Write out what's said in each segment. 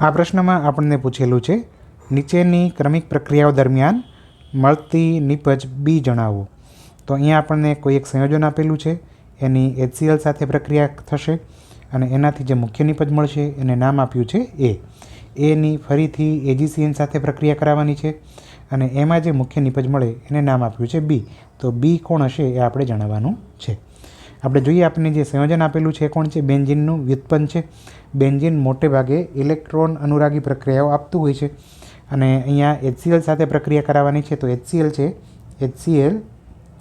આ પ્રશ્નમાં આપણને પૂછેલું છે, નીચેની ક્રમિક પ્રક્રિયાઓ દરમિયાન મળતી નિપજ બી જણાવો. તો અહીંયા આપણને કોઈ એક સંયોજન આપેલું છે, એની એચસીએલ સાથે પ્રક્રિયા થશે અને એનાથી જે મુખ્ય નીપજ મળશે એને નામ આપ્યું છે એ એની ફરીથી એજીસીએન સાથે પ્રક્રિયા કરાવવાની છે અને એમાં જે મુખ્ય નિપજ મળે એને નામ આપ્યું છે બી તો બી કોણ હશે એ આપણે જણાવવાનું છે. આપણે જોઈએ આપણને જે સંયોજન આપેલું છે કોણ છે? બેન્ઝિનનું વ્યુત્પન્ન છે. બેન્ઝિન મોટે ભાગે ઇલેક્ટ્રોન અનુરાગી પ્રક્રિયાઓ આપતું હોય છે. અને અહીંયા એચસીએલ સાથે પ્રક્રિયા કરાવવાની છે. તો એચસીએલ છે એચસીએલ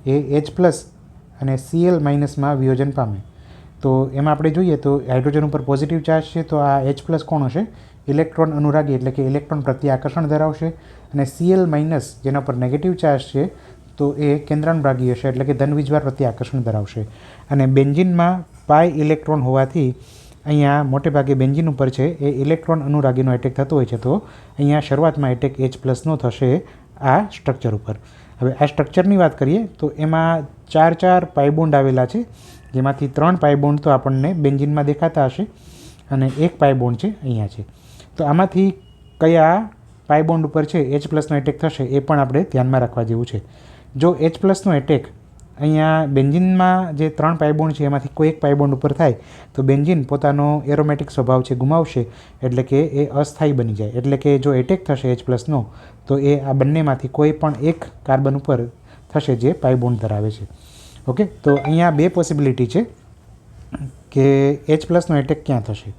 એ એચ પ્લસ અને સીએલ માઇનસમાં વિયોજન પામે. તો એમાં આપણે જોઈએ તો હાઇડ્રોજન ઉપર પોઝિટિવ ચાર્જ છે. તો આ એચ પ્લસ કોણ હશે? ઇલેક્ટ્રોન અનુરાગી એટલે કે ઇલેક્ટ્રોન પ્રત્યે આકર્ષણ ધરાવશે. અને સીએલ માઇનસ જેના પર નેગેટિવ ચાર્જ છે તો એ કેન્દ્રાનુરાગી હશે, એટલે કે ધન વીજભાર પ્રત્યે આકર્ષણ ધરાવશે. અને બેન્જિનમાં પાય ઇલેક્ટ્રોન હોવાથી અહીંયા મોટે ભાગે બેન્જિન ઉપર છે, એ ઇલેક્ટ્રોન અનુરાગીનો એટેક થતો હોય છે, તો અહીંયા શરૂઆતમાં એટેક એચ પ્લસનો થશે આ સ્ટ્રક્ચર ઉપર. હવે આ સ્ટ્રક્ચરની વાત કરીએ, તો એમાં ચાર ચાર પાયબોન્ડ આવેલા છે, જેમાંથી ત્રણ પાયબોન્ડ તો આપણને બેન્જિનમાં દેખાતા હશે અને એક પાયબોન્ડ છે અહીંયા છે. તો આમાંથી કયા પાયબોન્ડ ઉપર છે એચ પ્લસનો એટેક થશે એ પણ આપણે ધ્યાનમાં રાખવા જેવું છે. જો એચ પ્લસનો એટેક અહીંયા બેન્જિનમાં જે ત્રણ પાયબોન્ડ છે, એમાંથી કોઈ એક પાયબોન્ડ ઉપર થાય, તો બેન્જિન પોતાનો એરોમેટિક સ્વભાવ છે, ગુમાવશે. એટલે કે એ અસ્થાયી બની જાય. એટલે કે જો એટેક થશે એચ પ્લસનો તો એ આ બંનેમાંથી કોઈ પણ એક કાર્બન ઉપર થશે જે પાયબોન્ડ ધરાવે છે. ઓકે? તો અહીંયા બે પોસિબિલિટી છે કે એચ પ્લસનો એટેક ક્યાં થશે.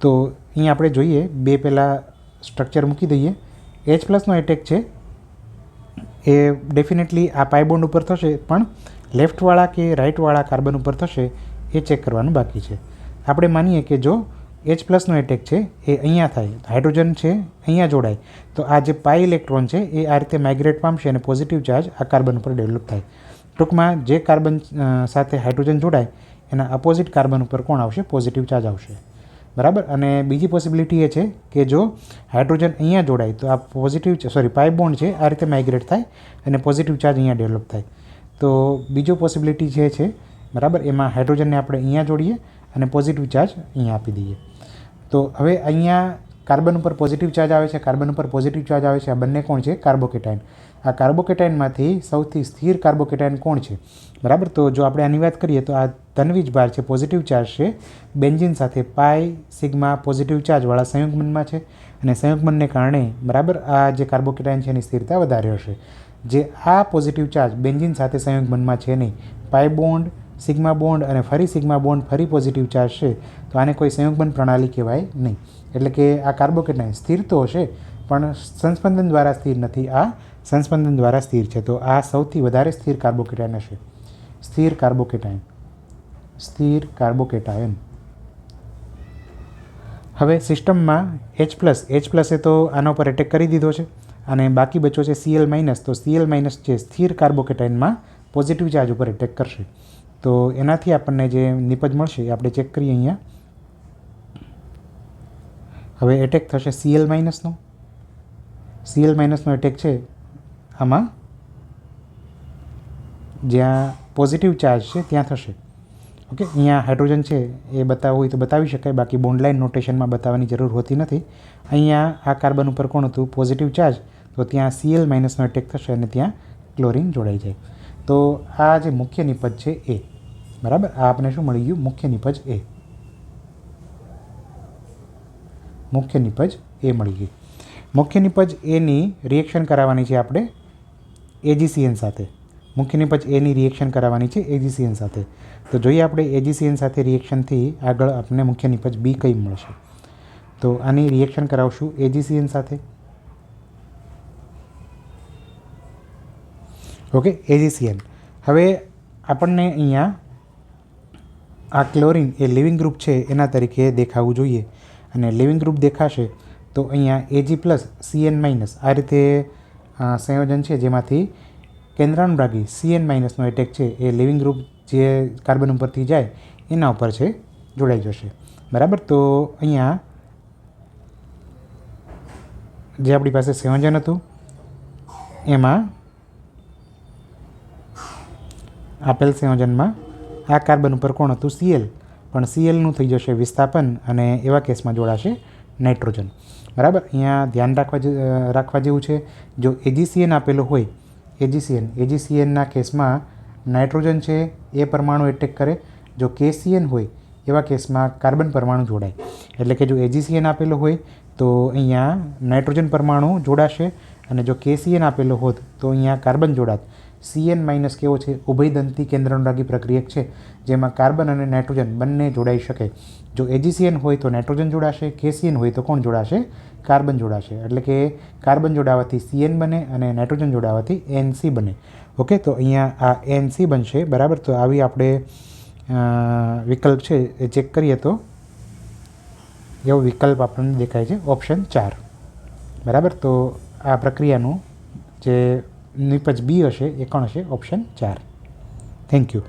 તો અહીંયા આપણે જોઈએ, બે પહેલાં સ્ટ્રક્ચર મૂકી દઈએ. એચ પ્લસનો એટેક છે એ ડેફિનેટલી આ પાયબોન્ડ ઉપર થશે, પણ લેફ્ટવાળા કે રાઇટવાળા કાર્બન ઉપર થશે, એ ચેક કરવાનું બાકી છે. આપણે માનીએ કે જો એચ પ્લસનો એટેક છે, એ અહીંયા થાય હાઇડ્રોજન છે, અહીંયા જોડાય, તો આ જે પાય ઇલેક્ટ્રોન છે, એ આ રીતે માઇગ્રેટ પામશે અને પોઝિટિવ ચાર્જ આ કાર્બન ઉપર ડેવલપ થાય. ટૂંકમાં જે કાર્બન સાથે હાઇડ્રોજન જોડાય, એના અપોઝિટ કાર્બન ઉપર કોણ આવશે? પોઝિટિવ ચાર્જ આવશે. બરાબર? અને બીજી પોસિબિલિટી એ છે કે જો હાઇડ્રોજન અહીંયા જોડાય, તો આ પોઝિટિવ સોરી પાઇપ બોન્ડ છે, આ રીતે માઇગ્રેટ થાય અને પોઝિટિવ ચાર્જ અહીંયા ડેવલપ થાય. તો બીજો પોસિબિલિટી જે છે, બરાબર, એમાં હાઇડ્રોજનને આપણે અહીંયા જોડીએ અને પોઝિટિવ ચાર્જ અહીંયા આપી દઈએ. તો હવે અહીંયા કાર્બન ઉપર પોઝિટિવ ચાર્જ આવે છે કાર્બન ઉપર પોઝિટિવ ચાર્જ આવે છે, આ બંને કોણ છે? કાર્બોકેટાઇન આ કાર્બોકેટાઇનમાંથી સૌથી સ્થિર કાર્બોકેટાઇન કોણ છે? બરાબર? તો જો આપણે આની વાત કરીએ તો આ ધનવીજ ભાર છે પોઝિટિવ ચાર્જ છે. બેન્ઝિન સાથે પાય સિગ્મા પોઝિટિવ ચાર્જવાળા સંયુગમનમાં છે અને સંયુગ્મનને કારણે બરાબર આ જે કાર્બોકેટાઇન છે એની સ્થિરતા વધારે હશે. જે આ પોઝિટિવ ચાર્જ બેન્ઝિન સાથે સંયુગમનમાં છે નહીં પાય બોન્ડ સિગ્મા બોન્ડ અને ફરી સિગ્મા બોન્ડ ફરી પોઝિટિવ ચાર્જ છે, તો આને કોઈ સંયુગ્મન પ્રણાલી કહેવાય નહીં. એટલે કે આ કાર્બોકેટાઇન સ્થિર તો હશે, પણ સંસ્પંદન દ્વારા સ્થિર નથી. આ સંસ્પંદન દ્વારા સ્થિર છે. તો આ સૌથી વધારે સ્થિર કાર્બોકેટાઇન હશે. સ્થિર કાર્બોકેટાઇન. સ્થિર કાર્બોકેટાયન હવે સિસ્ટમમાં એચ પ્લસ એચ પ્લસે તો આના ઉપર એટેક કરી દીધો છે. અને બાકી બચ્યો છે સીએલ માઇનસ તો સીએલ માઇનસ છે સ્થિર કાર્બોકેટાઇનમાં પોઝિટિવ ચાર્જ ઉપર એટેક કરશે. તો એનાથી આપણને જે નિપજ મળશે આપણે ચેક કરીએ અહીંયા. હવે એટેક થશે સીએલ માઇનસનો સીએલ માઇનસનો એટેક છે આમાં જ્યાં પોઝિટિવ ચાર્જ છે, ત્યાં થશે. ઓકે અહીંયા હાઇડ્રોજન છે, એ બતાવવું હોય તો બતાવી શકાય. બાકી બોન્ડલાઇન નોટેશનમાં બતાવવાની જરૂર હોતી નથી. અહીંયા આ કાર્બન ઉપર કોણ હતું? પોઝિટિવ ચાર્જ તો ત્યાં સીએલ માઇનસનો એટેક થશે અને ત્યાં ક્લોરિન જોડાઈ જાય. તો આ જે મુખ્ય નિપજ છે, એ. બરાબર? આ આપણે શું મળી ગયું? મુખ્ય નિપજ એ. મુખ્ય નિપજ એ મળી ગઈ. મુખ્ય નિપજ એની રિએક્શન કરાવવાની છે આપણે. એજીસીએન સાથે. મુખ્ય પછી એની રિએક્શન કરાવવાની છે એજીસીએન સાથે. તો જોઈએ આપણે એજીસીએન સાથે રિએક્શનથી આગળ આપણને મુખ્ય નિપજ બી કઈ મળશે. તો આની રિએક્શન કરાવશું એજીસીએન સાથે. Okay, AgCN. હવે આપણને અહીંયા આ ક્લોરિન, એ લિવિંગ ગ્રુપ છે, એના તરીકે દેખાવું જોઈએ. અને લિવિંગ ગ્રુપ દેખાશે તો અહીંયા એજી પ્લસ, સીએન માઇનસ. આ રીતે સંયોજન છે જેમાંથી કેન્દ્રાનુરાગી સીએન માઇનસનો એટેક છે એ લિવિંગ ગ્રુપ જે કાર્બન ઉપરથી જાય એના ઉપર છે, જોડાઈ જશે. બરાબર? તો અહીંયા જે આપણી પાસે સંયોજન હતું, એમાં આપેલ સંયોજનમાં આ કાર્બન ઉપર કોણ હતું? સીએલ પણ સીએલનું થઈ જશે વિસ્થાપન અને એવા કેસમાં જોડાશે નાઇટ્રોજન. બરાબર? અહીંયા ધ્યાન રાખવા રાખવા જેવું છે, જો એજીસીએન આપેલો હોય એજીસીએન એજીસીએનના કેસમાં નાઇટ્રોજન છે, એ પરમાણુ એટેક કરે. જો કેસીએન હોય, એવા કેસમાં કાર્બન પરમાણુ જોડાય. એટલે કે જો એજીસીએન આપેલો હોય, તો અહીંયા નાઇટ્રોજન પરમાણુ જોડાશે અને જો કેસીએન આપેલો હોત, તો અહીંયા કાર્બન જોડાત. સીએન માઇનસ કેવો છે? ઉભયદંતી કેન્દ્રાનુરાગી પ્રક્રિયક છે, જેમાં કાર્બન અને નાઇટ્રોજન બંને જોડાઈ શકે. જો એજીસીએન હોય તો નાઇટ્રોજન જોડાશે કેસીએન હોય તો કોણ જોડાશે? કાર્બન જોડાશે. એટલે કે કાર્બન જોડાવાથી સીએન બને અને નાઇટ્રોજન જોડાવાથી એનસી બને. ઓકે તો અહીંયા આ એનસી બનશે, બરાબર? તો આવી આપણે વિકલ્પ છે, એ ચેક કરીએ તો. એવો વિકલ્પ આપણને દેખાય છે ઓપ્શન ચાર. બરાબર? તો આ પ્રક્રિયાનું જે નિપજ બી હશે એ કોણ હશે ઓપ્શન ચાર. Thank you